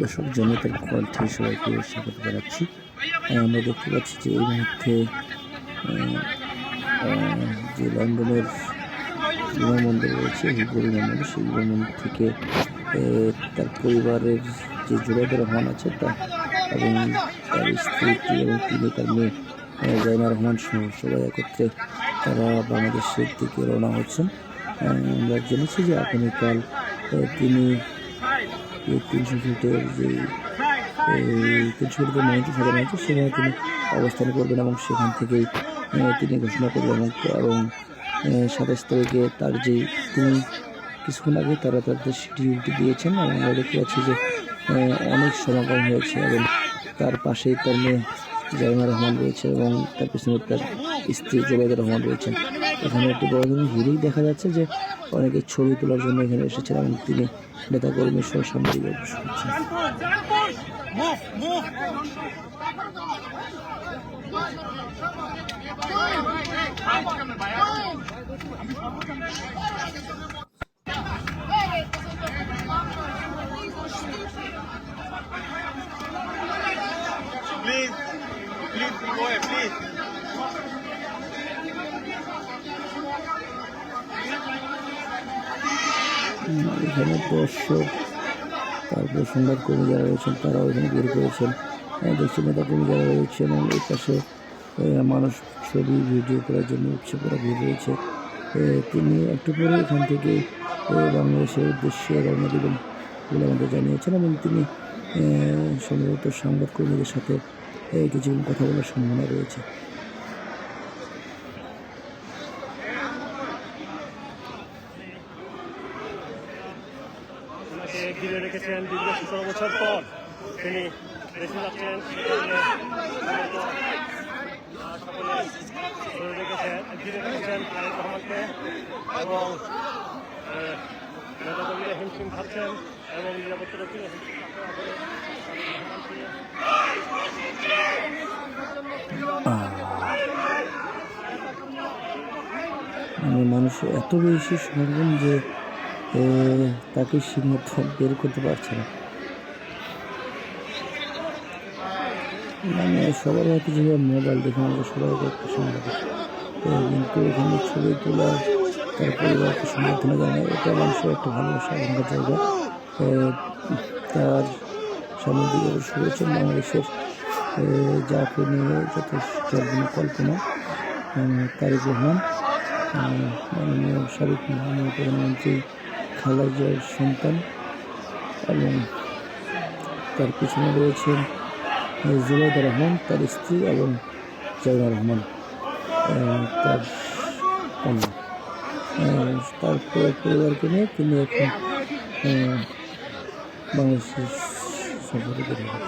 দর্শক, জনতার কণ্ঠে সবাইকে স্বাগত জানাচ্ছি। আমরা দেখতে পাচ্ছি যে এই মুহূর্তে যে লন্ডনের বিমানবন্দর রয়েছে হিব্রু বিমানবন্দর সেই বিমানবন্দর থেকে তার পরিবারের যে জুবাইদুর রহমান আছে, তা এবং তার স্ত্রী এবং তার মেয়ে সবাই একত্রে তারা বাংলাদেশের দিকে রওনা হচ্ছেন। আমরা জেনেছি যে আগামীকাল তিনি তিনশো ফিটের যে তিনশো ফিটের মঞ্চ সাজানো হয়েছে সেখানে তিনি অবস্থান করবেন এবং সেখান থেকেই তিনি ঘোষণা করবেন এবং সাতাশ তারিখে তার যে তিনি কিছুক্ষণ আগে তারা তাদের শিডিউলটি দিয়েছেন এবং আমরা দেখতে পাচ্ছি যে অনেক সমাগম হয়েছে এবং তার পাশেই তার মেয়ে জাইমা রহমান রয়েছে এবং তার পিছনে তার স্ত্রী জোবাইদা রহমান রয়েছেন এখানে একটি বড় ধরনের ভিড়ই দেখা যাচ্ছে যে অনেকে ছবি তোলার জন্য এখানে এসেছেন এবং তিনি নেতাকর্মী সহ সামনে এখানে দর্শক তারপরে সংবাদ কর্মী যারা রয়েছেন, তারাও এখানে বের করেছেন দেখছি নেতা কর্মী যারা রয়েছেন, এবং এই পাশে মানুষ ছবি, ভিডিও করার জন্য উৎসব করা ভিড় রয়েছে। তিনি একটু পরে এখান থেকে বাংলাদেশের উদ্দেশ্যে রওনা দেবেন বলে আমাদের জানিয়েছেন, এবং তিনি সম্ভবত সংবাদ কর্মীদের সাথে আহ, কিছুক্ষণ কথা বলার সম্ভাবনা রয়েছে। ঘিরে রেখেছেন বছর পর তিনি রেখেছেন এবং মানে মানুষ এত বেশি সরগম যে তাকে সিংহত বের করতে পারছে না। মানে সবার হয়তো যেভাবে মোবাইল দেখে আমরা সবাই একটা সাংবাদিক কিন্তু এখানে ছবি তোলা তার পরিবারকে সমর্থনে জানায় এটা মানুষের একটা ভালোবাসা এখানকার জায়গা। তার সামনের দিকে অবশ্য রয়েছেন বাংলাদেশের যাকে নিয়ে যত জল্পনা কল্পনা তারেক রহমান মাননীয় সাবেক মাননীয় প্রধানমন্ত্রী খালেদা জিয়ার সন্তান এবং তার পিছনে রয়েছেন জুবাইদা রহমান, তার স্ত্রী এবং জাইনা রহমান তার কন্যা। তার পরি- পরিবারকে নিয়ে তিনি এখন আহ, বাংলাদেশের সফরে বেরিয়ে